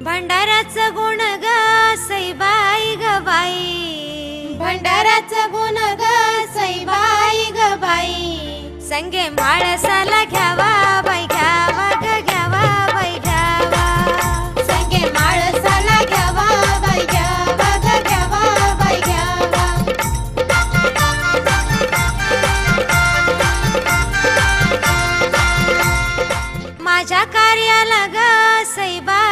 भंडाऱ्याचं गुण ग सईबाई ग बाई. भंडाराचं गुण ग सईबाई ग बाई. संगे माळसाला घ्यावा बाई घ्यावा ग घ्यावा बाई घ्यावा. संगे माळसाला घ्यावा बाई घ्यावा ग घ्यावा बाई घ्यावा. माझ्या कार्याला ग सईबाई ग बाई